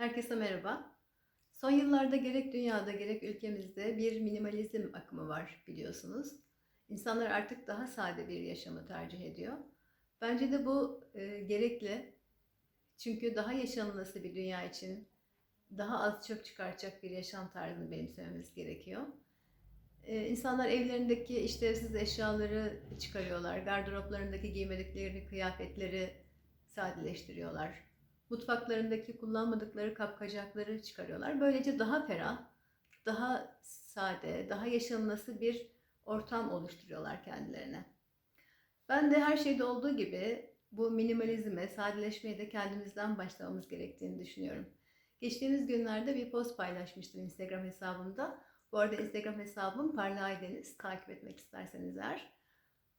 Herkese merhaba. Son yıllarda gerek dünyada gerek ülkemizde bir minimalizm akımı var biliyorsunuz. İnsanlar artık daha sade bir yaşamı tercih ediyor. Bence de bu e, gerekli. Çünkü daha yaşanılası bir dünya için daha az çöp çıkartacak bir yaşam tarzını benimsememiz gerekiyor. E, insanlar evlerindeki işlevsiz eşyaları çıkarıyorlar. Gardıroplarındaki giymedikleri kıyafetleri sadeleştiriyorlar mutfaklarındaki kullanmadıkları kapkacakları çıkarıyorlar. Böylece daha ferah, daha sade, daha yaşanılası bir ortam oluşturuyorlar kendilerine. Ben de her şeyde olduğu gibi bu minimalizme, sadeleşmeye de kendimizden başlamamız gerektiğini düşünüyorum. Geçtiğimiz günlerde bir post paylaşmıştım Instagram hesabımda. Bu arada Instagram hesabım Parla Aydeniz. Takip etmek isterseniz eğer.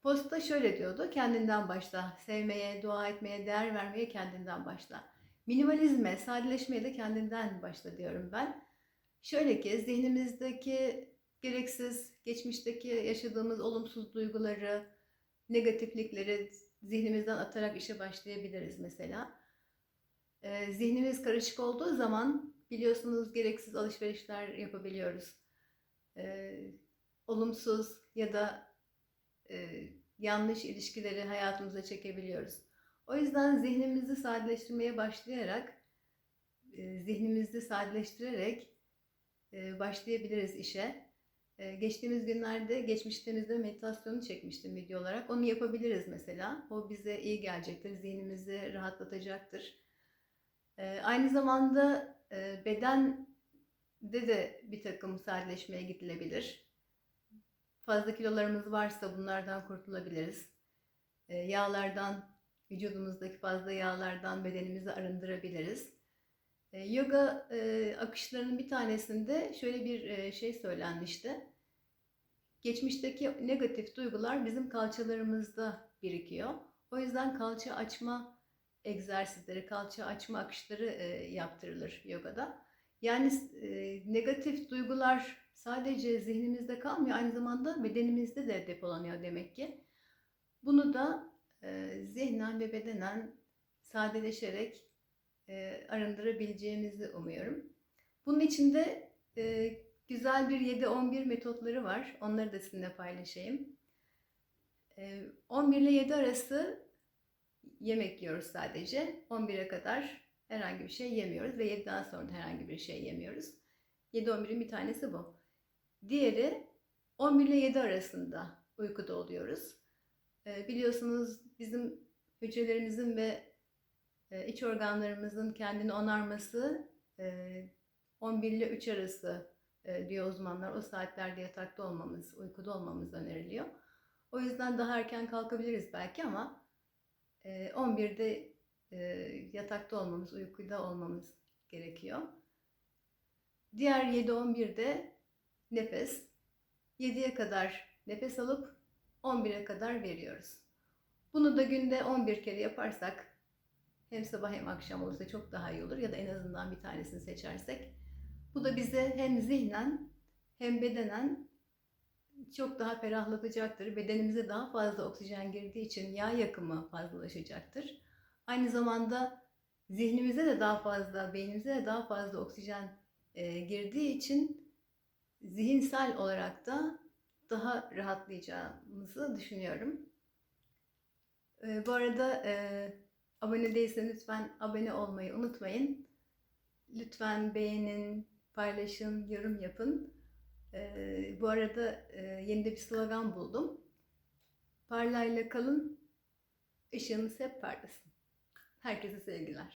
Postta şöyle diyordu. Kendinden başla. Sevmeye, dua etmeye, değer vermeye kendinden başla. Minimalizme, sadeleşmeye de kendinden başla diyorum ben. Şöyle ki zihnimizdeki gereksiz, geçmişteki yaşadığımız olumsuz duyguları, negatiflikleri zihnimizden atarak işe başlayabiliriz mesela. Ee, zihnimiz karışık olduğu zaman biliyorsunuz gereksiz alışverişler yapabiliyoruz. Ee, olumsuz ya da e, yanlış ilişkileri hayatımıza çekebiliyoruz. O yüzden zihnimizi sadeleştirmeye başlayarak, e, zihnimizi sadeleştirerek e, başlayabiliriz işe. E, geçtiğimiz günlerde geçmiştenizde meditasyonu çekmiştim video olarak. Onu yapabiliriz mesela. O bize iyi gelecektir, zihnimizi rahatlatacaktır. Aynı zamanda bedende de bir takım sadeleşmeye gidilebilir. Fazla kilolarımız varsa bunlardan kurtulabiliriz. Yağlardan vücudumuzdaki fazla yağlardan bedenimizi arındırabiliriz. E, yoga e, akışlarının bir tanesinde şöyle bir e, şey söylenmişti. Geçmişteki negatif duygular bizim kalçalarımızda birikiyor. O yüzden kalça açma egzersizleri, kalça açma akışları e, yaptırılır yogada. Yani e, negatif duygular sadece zihnimizde kalmıyor, aynı zamanda bedenimizde de depolanıyor demek ki. Bunu da e, zihnen ve bedenen sadeleşerek e, arındırabileceğimizi umuyorum. Bunun için de e, güzel bir 7-11 metotları var. Onları da sizinle paylaşayım. 11 ile 7 arası yemek yiyoruz sadece. 11'e kadar herhangi bir şey yemiyoruz ve 7'den sonra da herhangi bir şey yemiyoruz. 7-11'in bir tanesi bu. Diğeri 11 ile 7 arasında uykuda oluyoruz. Ee, biliyorsunuz bizim hücrelerimizin ve e, iç organlarımızın kendini onarması 11 e, ile 3 arası e, diyor uzmanlar. O saatlerde yatakta olmamız, uykuda olmamız öneriliyor. O yüzden daha erken kalkabiliriz belki ama 11'de yatakta olmamız, uykuda olmamız gerekiyor. Diğer 7-11'de nefes. 7'ye kadar nefes alıp 11'e kadar veriyoruz. Bunu da günde 11 kere yaparsak hem sabah hem akşam olursa çok daha iyi olur ya da en azından bir tanesini seçersek bu da bize hem zihnen hem bedenen çok daha ferahlatacaktır. Bedenimize daha fazla oksijen girdiği için yağ yakımı fazlalaşacaktır. Aynı zamanda zihnimize de daha fazla, beynimize de daha fazla oksijen e, girdiği için zihinsel olarak da daha rahatlayacağımızı düşünüyorum. E, bu arada e, abone değilseniz lütfen abone olmayı unutmayın. Lütfen beğenin, paylaşın, yorum yapın. E, bu arada e, yeni de bir slogan buldum. Parlayla kalın, ışığınız hep parlasın. Herkese sevgiler.